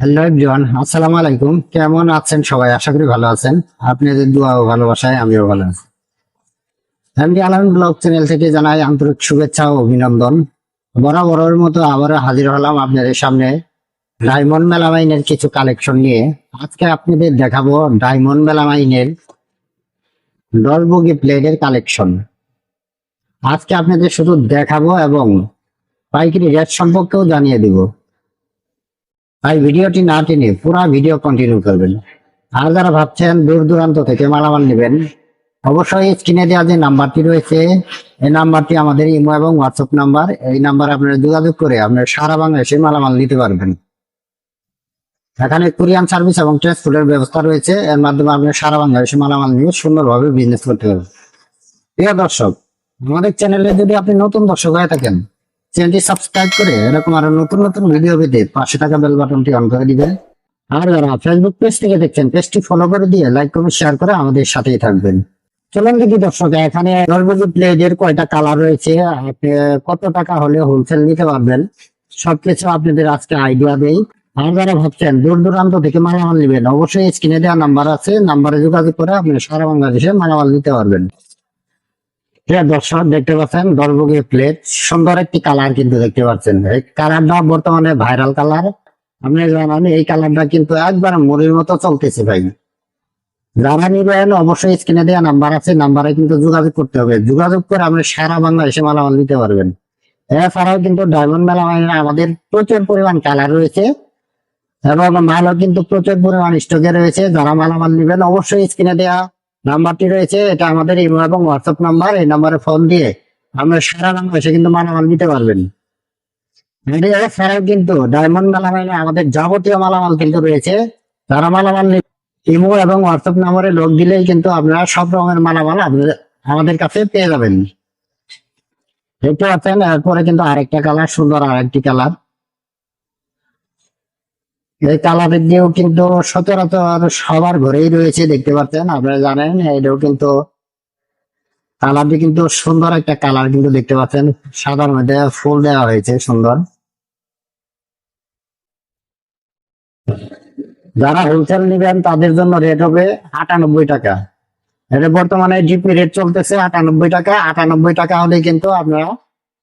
Hello everyone আসসালামু আলাইকুম। কেমন আছেন সবাই? আশা করি ভালো আছেন। আপনাদের দোয়া ও ভালোবাসায় আমিও ভালো আছি। আলম ব্লগ চ্যানেল থেকে জানাই আন্তরিক শুভেচ্ছা ও অভিনন্দন। বরাবরের মতো আবারও হাজির হলাম আপনাদের সামনে ডায়মন্ড মেলামাইনের কিছু কালেকশন নিয়ে। আজকে আপনাদের দেখাবো ডায়মন্ড মেলামাইনের ডলবগি প্লেটের কালেকশন আজকে আপনাদের শুধু দেখাবো এবং পাইকারি রেট সম্পর্কেও জানিয়ে দিব। তাই ভিডিওটি না টেনে পুরো ভিডিও কন্টিনিউ করবেন। আর যারা ভাবছেন দূর দূরান্ত থেকে মালামাল নেবেন, অবশ্যই স্ক্রিনে দেওয়া যে নাম্বারটি রয়েছে, এই নাম্বারটি আমাদের ইমো এবং হোয়াটসঅ্যাপ নাম্বার, এই নাম্বারে আপনারা যোগাযোগ করে আপনারা সারা বাংলাদেশে মালামাল নিতে পারবেন। এখানে কোরিয়ান সার্ভিস এবং ট্রান্সপোর্টের ব্যবস্থা রয়েছে, এর মাধ্যমে আপনি সারা বাংলাদেশে মালামাল নিয়ে সুন্দরভাবে বিজনেস করতে পারবেন। প্রিয় দর্শক, আমাদের চ্যানেলে যদি আপনি নতুন দর্শক হয়ে থাকেন চ্যানেলটি সাবস্ক্রাইব করে এরকম আরও নতুন নতুন ভিডিও পেতে পাশে থাকা বেল বাটনটি অন করে দিবেন। আর যারা ফেসবুক পেজ থেকে দেখছেন পেজটি ফলো করে দিয়ে লাইক কমেন্ট শেয়ার করে আমাদের সাথেই থাকবেন। চলুন দেখি দর্শক, এখানে দশবজি প্লেটের কয়টা কালার রয়েছে, আপনি কত টাকা হলে হোলসেল নিতে পারবেন? সবকিছু আপনাদের আজকে আইডিয়া দেই। আর যারা ভাবছেন, দূর দূরান্ত থেকে মালামাল নেবেন, অবশ্যই স্ক্রিনে দেওয়া নাম্বার আছে নাম্বারে যোগাযোগ করে আপনি সারা বাংলাদেশে মালামাল নিতে পারবেন। প্রিয় দর্শক, দেখতে পাচ্ছেন প্লেট সুন্দর একটি কালার কিন্তু দেখতে পাচ্ছেন কালারটা বর্তমানে ভাইরাল কালার আপনি জানেন, এই কালারটা কিন্তু একবার মুড়ির মতো চলতেছে ভাই। যারা নিবেন, অবশ্যই স্ক্রিনে দেওয়া নাম্বার আছে। নাম্বারে কিন্তু যোগাযোগ করতে হবে। যোগাযোগ করে আপনি সারা বাংলা বাংলাদেশে মালামাল নিতে পারবেন। এছাড়াও কিন্তু ডায়মন্ড মেলা মানে আমাদের প্রচুর পরিমাণ কালার রয়েছে এবং মালও কিন্তু প্রচুর পরিমাণ স্টকে রয়েছে। যারা মালামাল নিবেন, অবশ্যই স্ক্রিনে দেওয়া নাম্বারটি রয়েছে, এটা আমাদের ইমো এবং হোয়াটসঅ্যাপ নাম্বার, এই নাম্বারে ফোন দিয়ে আমরা সারা বাংলাদেশে কিন্তু মালামাল নিতে পারবেন। এটি কিন্তু ডায়মন্ড মালামালে আমাদের যাবতীয় মালামাল কিন্তু রয়েছে। যারা মালামাল ইমো এবং হোয়াটসঅ্যাপ নাম্বারে লোক দিলেই কিন্তু আপনারা সব রকমের মালামাল আমাদের কাছে পেয়ে যাবেন। এরপরে কিন্তু আরেকটা কালার সুন্দর আরেকটি কালার এই কালারের দিয়েও কিন্তু সচরাচর সবার ঘরেই রয়েছে, দেখতে পাচ্ছেন, আপনারা জানেন এটাও কিন্তু কালারটি কিন্তু সুন্দর একটা কালার কিন্তু দেখতে পাচ্ছেন, সাদার মধ্যে ফুল দেওয়া হয়েছে, সুন্দর। যারা হোলসেল নেবেন, তাদের জন্য রেট হবে আটানব্বই টাকা। এটা বর্তমানে জিপি রেট চলতেছে আটানব্বই টাকা আটানব্বই টাকা হলে কিন্তু আপনারা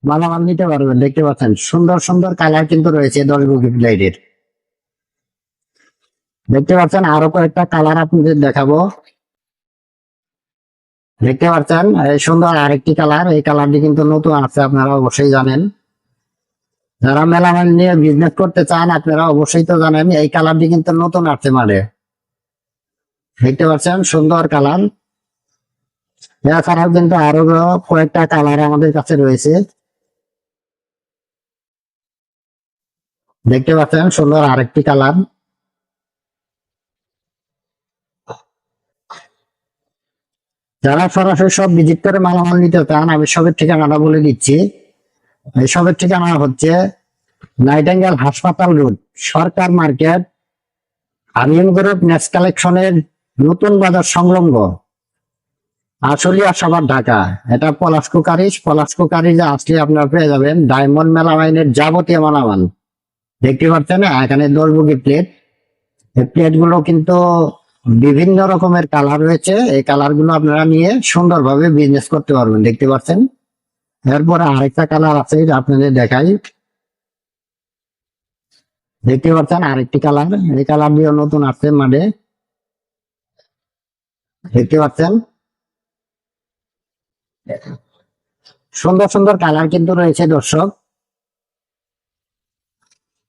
মালামাল নিতে পারবেন, দেখতে পাচ্ছেন, সুন্দর সুন্দর কালার কিন্তু রয়েছে দশ বুকি প্লেটের দেখতে পাচ্ছেন আরও কয়েকটা কালার আপনাদের দেখাবো। দেখতে পাচ্ছেন, এই সুন্দর আরেকটি কালার, এই কালারটি কিন্তু নতুন আছে, আপনারা অবশ্যই জানেন। যারা মেলামেল নিয়ে বিজনেস করতে চান, আপনারা অবশ্যই তো জানেন, এই কালারটি কিন্তু নতুন আছে মানে দেখতে পাচ্ছেন, সুন্দর কালার। এছাড়াও কিন্তু আরও কয়েকটা কালার আমাদের কাছে রয়েছে। দেখতে পাচ্ছেন, সুন্দর আরেকটি কালার। যারা সরাসরি সব ভিজিট করে মালামাল নিতে চান আমি সবের ঠিকানাটা বলে দিচ্ছি। এই সবের ঠিকানা হচ্ছে নাইটেঙ্গেল হাসপাতাল road Sarkar market, Amin group next কালেকশনের নতুন বাজার সংলগ্ন, আশুলিয়া সবার ঢাকা। এটা পলাশ কুকারিজ পলাশ কুকারিজে আসলে আপনারা পেয়ে যাবেন ডায়মন্ড মেলামাইনের যাবতীয় মালামাল। দেখতে পাচ্ছেন, এখানে দলবুগি প্লেট এই প্লেটগুলো কিন্তু বিভিন্ন রকমের কালার রয়েছে। এই কালারগুলো আপনারা নিয়ে সুন্দরভাবে বিজনেস করতে পারবেন, দেখতে পাচ্ছেন? এরপরে আরেকটা কালার আছে আপনাদের দেখাই। দেখতে পাচ্ছেন আরেকটি কালার এই কালার দিয়ে নতুন আসছে মানে দেখতে পাচ্ছেন? সুন্দর সুন্দর কালার কিন্তু রয়েছে, দর্শক।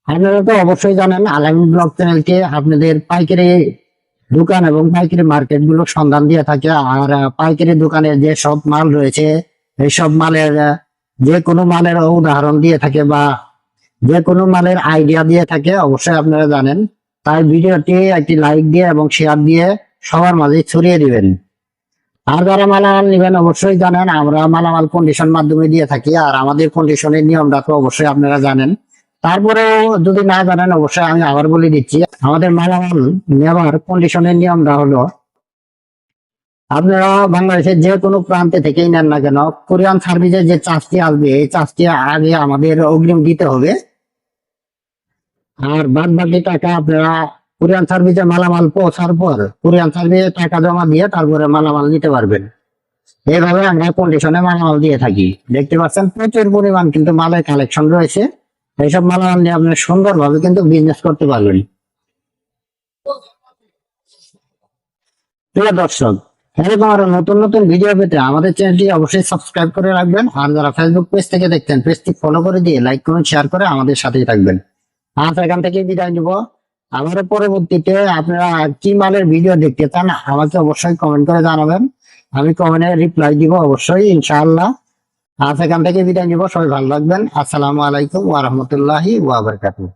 আপনারা তো অবশ্যই জানেন আলামিন ব্লগ চ্যানেলকে আপনাদের পাইকারি দোকান এবং পাইকারি মার্কেটগুলো সন্ধান দিয়ে থাকে। আর পাইকারি দোকানের যে সব মাল রয়েছে, এই সব মালের যে কোনো মালের উদাহরণ দিয়ে থাকে বা যে কোনো মালের আইডিয়া দিয়ে থাকে, অবশ্যই আপনারা জানেন। তাই ভিডিওটি একটি লাইক দিয়ে এবং শেয়ার দিয়ে সবার মাঝে ছড়িয়ে দিবেন। আর যারা মালামাল নেবেন, অবশ্যই জানেন আমরা মালামাল কন্ডিশন মাধ্যমে দিয়ে থাকি। আর আমাদের কন্ডিশনের নিয়মটা তো অবশ্যই আপনারা জানেন। তারপরেও যদি না জানেন, অবশ্যই আমি আবার বলে দিচ্ছি, আমাদের মালামাল নেওয়ার কন্ডিশনের নিয়মটা হলো, আপনারা বাংলাদেশের যে কোনো প্রান্তে থেকেই নেন না কেন, কোরিয়ান সার্ভিসের যে চার্জটি আসবে, এই চার্জটি আগে আমাদের অগ্রিম দিতে হবে। আর বাদ বাকি টাকা আপনারা কোরিয়ান সার্ভিসে মালামাল পৌঁছার পর, কোরিয়ান সার্ভিসে টাকা জমা দিয়ে তারপরে মালামাল নিতে পারবেন। এইভাবে আমরা কন্ডিশনে মালামাল দিয়ে থাকি। দেখতে পাচ্ছেন প্রচুর পরিমাণ কিন্তু মালের কালেকশন রয়েছে। এইসব মালামাল নিয়ে আপনি সুন্দরভাবে কিন্তু বিজনেস করতে পারবেন। প্রিয় দর্শক, এরকম আরও নতুন নতুন ভিডিও পেতে আমাদের চ্যানেলটি অবশ্যই সাবস্ক্রাইব করে রাখবেন আর যারা ফেসবুক পেজ থেকে দেখতেন পেজটি ফলো করে দিয়ে লাইক করুন শেয়ার করে আমাদের সাথেই থাকবেন। আজ এখান থেকে বিদায় নিব। আমার পরবর্তীতে আপনারা কি মালের ভিডিও দেখতে চান আমাকে অবশ্যই কমেন্ট করে জানাবেন। আমি কমেন্টে রিপ্লাই দিব অবশ্যই, ইনশাআল্লাহ। আজ এখান থেকে ভিডিও নিব সবাই ভালো থাকবেন। আসসালামু আলাইকুম ওয়া রাহমাতুল্লাহি ওয়া বারাকাতুহু।